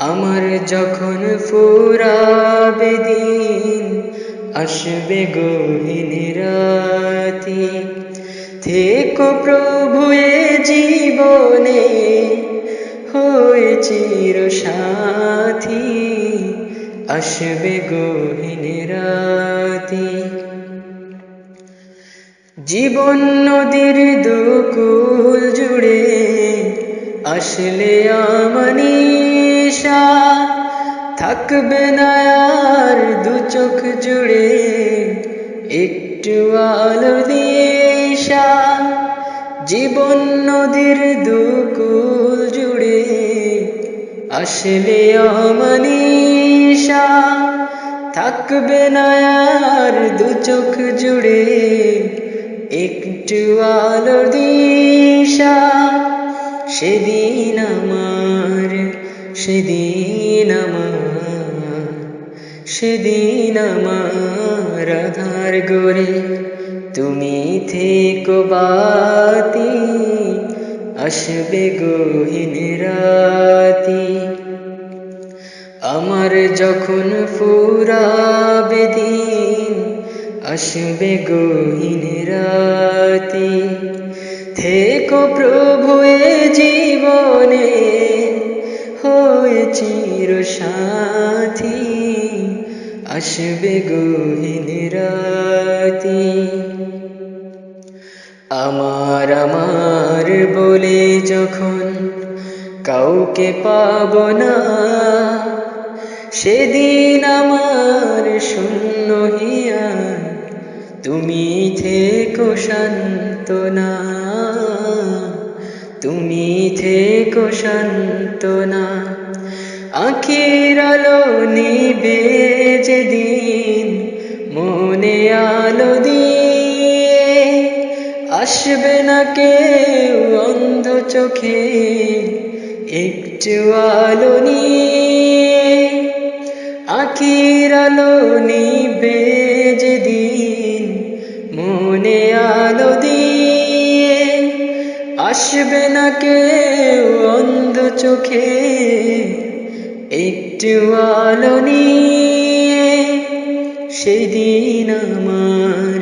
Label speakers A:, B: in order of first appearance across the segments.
A: আমার যখন ফুরাবে দিন, আসবে গহীন রাতি থেকো প্রভু এ জীবনে, হয়ে চির সাথী। আসবে গহীন রাতি জীবন নদীর দুকুল জুড়ে, আসলে আমানিশা থাকবে না আর দু চোখ জুড়ে একটু আলো দিশা জীবন নদীর দুকুল জুড়ে আসলে আমানিশা থাকবে না আর দু চোখ জুড়ে একটু আলোর দিশা সেদিন আমার সেদিন সেদিন আমার আধার গড়ে তুমি থেকো বাতি, আসবে গহীন রাতি। আমার যখন ফুরাবে দিন, আসবে গহীন রাতি। থেকো প্রভু জীবনে চির সাথী, আসবে গহীন রাতি। আমার আমার বলে যখন কাউকে পাব না, সেদিন আমার শূন্য হিয়া, তুমি থেকো শান্তনা তুমি থেকো শান্তনা আখির আলো নিবে যেদিন, মনে আলো দিয়ে আসবে না কেউ অন্ধ চোখে, একটু আলো নিয়ে আখির আলো নিবে যেদিন, মনে আলো দিয়ে আসবে না কেউ অন্ধ চোখে। একটু আলো নিয়ে সেদিন আমার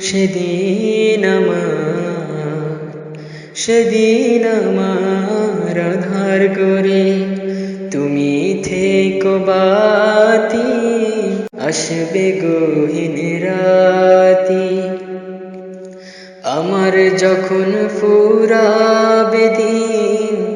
A: সেদিন আমার সেদিন আমার আধার করে তুমি থেকো বাতি, আসবে গহীন রাতি। আমার যখন ফুরাবে দিন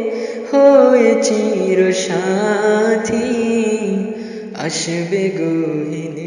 A: চির সাথী আসবে গহীন।